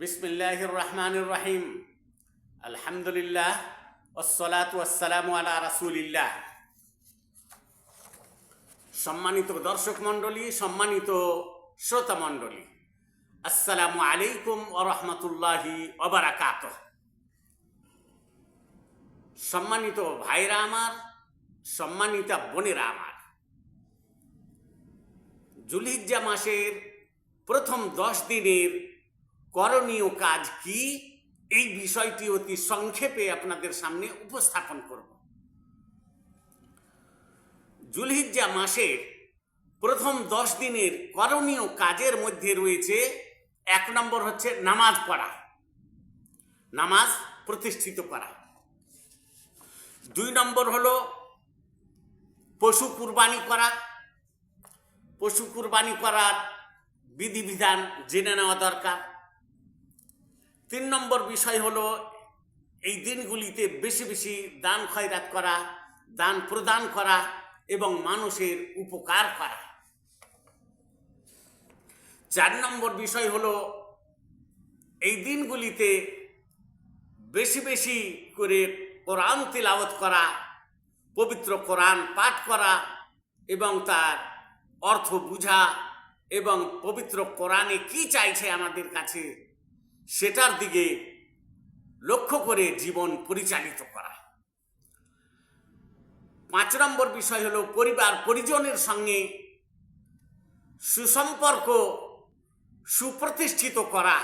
বিসমিল্লাহির রহমানির রহিম আলহামদুলিল্লাহ ওসলাত ওয়াসালামু আলা রাসূলিল্লাহ। সম্মানিত দর্শক মণ্ডলী, সম্মানিত শ্রোতা মণ্ডলী, আসসালামু আলাইকুম ও রহমতুল্লাহি ওবারাকাত সম্মানিত ভাইরা আমার, সম্মানিতা বোনেরা আমার জুলিজ্জা মাসের প্রথম দশ দিনের করণীয় কাজ কি? এই বিষয়টি অতি সংক্ষেপে আপনাদের সামনে উপস্থাপন করব। জুলহিজ্জা মাসের প্রথম দশ দিনের করণীয় কাজের মধ্যে রয়েছে, এক নম্বর হচ্ছে নামাজ পড়া। নামাজ প্রতিষ্ঠিত করা। দুই নম্বর হলো পশু কুরবানি করা। পশু কুরবানি করার বিধিবিধান জেনে নেওয়া দরকার। তিন নম্বর বিষয় হলো, এই দিনগুলিতে বেশি বেশি দান খয়রাত করা, দান প্রদান করা এবং মানুষের উপকার করা। চার নম্বর বিষয় হলো, এই দিনগুলিতে বেশি বেশি করে কোরআন তিলাওয়াত করা, পবিত্র কোরআন পাঠ করা এবং তার অর্থ বুঝা এবং পবিত্র কোরআনে কি চাইছে আমাদের কাছে সেটার দিকে লক্ষ্য করে জীবন পরিচালিত করা। পাঁচ নম্বর বিষয় হলো পরিবার পরিজনের সঙ্গে সুসম্পর্ক, সুপ্রতিষ্ঠিত করা।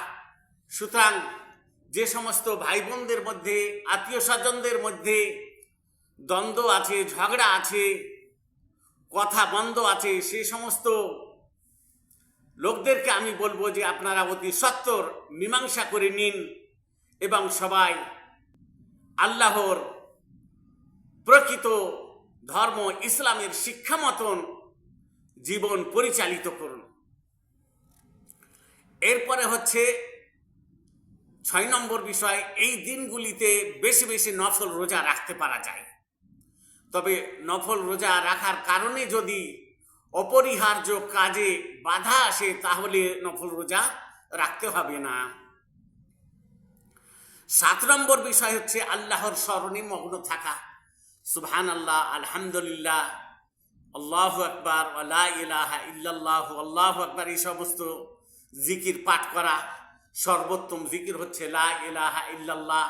সুতরাং যে সমস্ত ভাই বোনদের মধ্যে আত্মীয় স্বজনদের মধ্যে দ্বন্দ্ব আছে, ঝগড়া আছে, কথা বন্ধ আছে, সে সমস্ত লোকদেরকে আমি বলব যে আপনারা অতি সত্তর মীমাংসা করে নিন এবং সবাই আল্লাহর প্রকৃত ধর্ম, ইসলামের শিক্ষা মতন জীবন পরিচালিত করুন। এরপরে হচ্ছে ছয় নম্বর বিষয়, এই দিনগুলিতে বেশি বেশি নফল রোজা রাখতে পারা যায়। তবে নফল রোজা রাখার কারণে যদি অপরিহার্য কাজে বাধা আসে তাহলে নফল রোজা রাখতে হবে না। সাত নম্বর বিষয় হচ্ছে আল্লাহর স্মরণে মগ্ন থাকা। সুবহান আল্লাহ আলহামদুলিল্লাহ, আল্লাহ আকবার আল্লাহ ইলাহা ইল্লাল্লাহ, আল্লাহ আকবার, এই সমস্ত জিকির পাঠ করা। সর্বোত্তম জিকির হচ্ছে লা ইলাহা ইল্লাল্লাহ,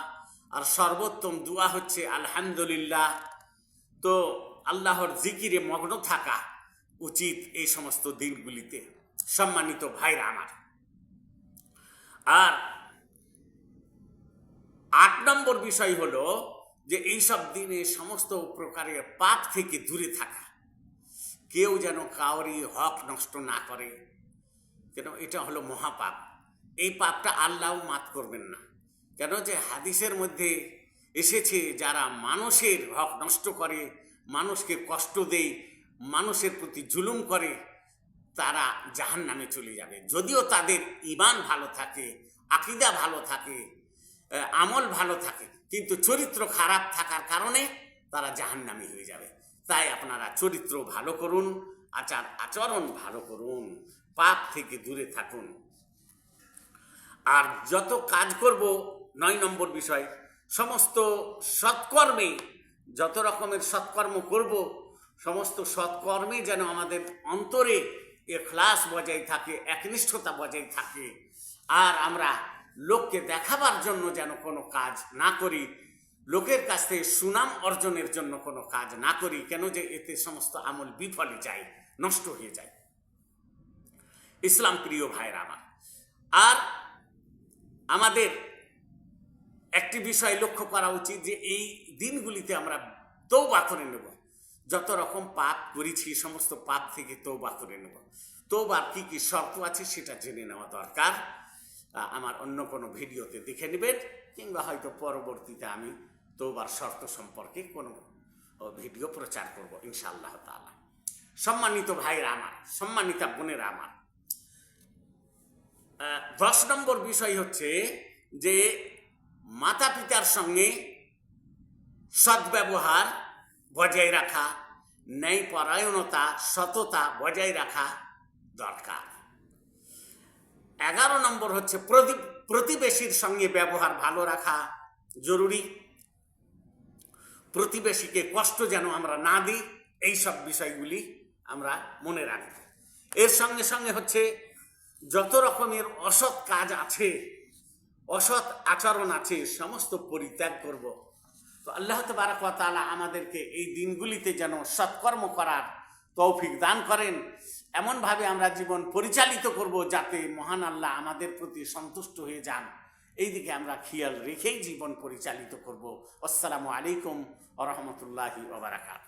আর সর্বোত্তম দোয়া হচ্ছে আলহামদুলিল্লাহ। তো আল্লাহর জিকিরে মগ্ন থাকা। উচিত এই সমস্ত দিনগুলিতে সম্মানিত ভাইরা আমার। আর আট নম্বর বিষয় হলো যে এইসব দিনে সমস্ত প্রকারের পাপ থেকে দূরে থাকা। কেউ যেন কাউরি হক নষ্ট না করে। কেন? এটা হলো মহাপাপ। এই পাপটা আল্লাহ মাত করবেন না। কেন? যে হাদিসের মধ্যে এসেছে, যারা মানুষের হক নষ্ট করে, মানুষকে কষ্ট দেয় মানুষের প্রতি জুলুম করে, তারা জাহান নামে চলে যাবে। যদিও তাদের ইমান ভালো থাকে, আকিদা ভালো থাকে আমল ভালো থাকে, কিন্তু চরিত্র খারাপ থাকার কারণে তারা জাহান্নামি হয়ে যাবে। তাই আপনারা চরিত্র ভালো করুন, আচার আচরণ ভালো করুন, পাপ থেকে দূরে থাকুন। আর যত কাজ করব, নয় নম্বর বিষয়, সমস্ত সৎকর্মে, যত রকমের সৎকর্ম করব সমস্ত সৎকর্মে যেন আমাদের অন্তরে এ এখলাস বজায় থাকে, একনিষ্ঠতা বজায় থাকে। আর আমরা লোককে দেখাবার জন্য যেন কোনো কাজ না করি, লোকের কাছ থেকে সুনাম অর্জনের জন্য কোনো কাজ না করি, কেন যে এতে সমস্ত আমল বিফলে যায়, নষ্ট হয়ে যায়। ইসলাম প্রিয় ভাইরা আমার, আর আমাদের একটি বিষয় লক্ষ্য করা উচিত যে এই দিনগুলিতে আমরা তৌবা করে নেব। যত রকম পাপ করেছি সমস্ত পাপ থেকে তো তৌবা করে নেব। তৌবার কী কী শর্ত আছে সেটা জেনে নেওয়া দরকার। আমার অন্য কোনো ভিডিওতে দেখে নেবেন, কিংবা হয়তো পরবর্তীতে আমি তৌবার শর্ত সম্পর্কে কোনো ভিডিও প্রচার করব, ইনশাআল্লাহ তাআলা। সম্মানিত ভাইরা আমার, সম্মানিতা বোনের আমার দশ নম্বর বিষয় হচ্ছে যে মাতা পিতার সঙ্গে সদ্ব্যবহার বজায় রাখা ন্যায়পরায়ণতা সততা বজায় রাখা দরকার। এগারো নম্বর হচ্ছে প্রতি- প্রতিবেশীর সঙ্গে ব্যবহার ভালো রাখা জরুরি। প্রতিবেশীকে কষ্ট যেন আমরা না দিই, এই সব বিষয়গুলি আমরা মনে রাখব। এর সঙ্গে সঙ্গে হচ্ছে যত রকমের অসৎ কাজ আছে, অসৎ আচরণ আছে, সমস্ত পরিত্যাগ করব। তো আল্লাহ তবারক ওয়া আমাদেরকে এই দিনগুলিতে যেন সৎকর্ম করার তৌফিক দান করেন। এমনভাবে আমরা জীবন পরিচালিত করব যাতে মহান আল্লাহ আমাদের প্রতি সন্তুষ্ট হয়ে যান। এই দিকে আমরা খেয়াল রেখেই জীবন পরিচালিত করব। আসসালামু আলাইকুম রহমতুল্লাহি ওবরাকাত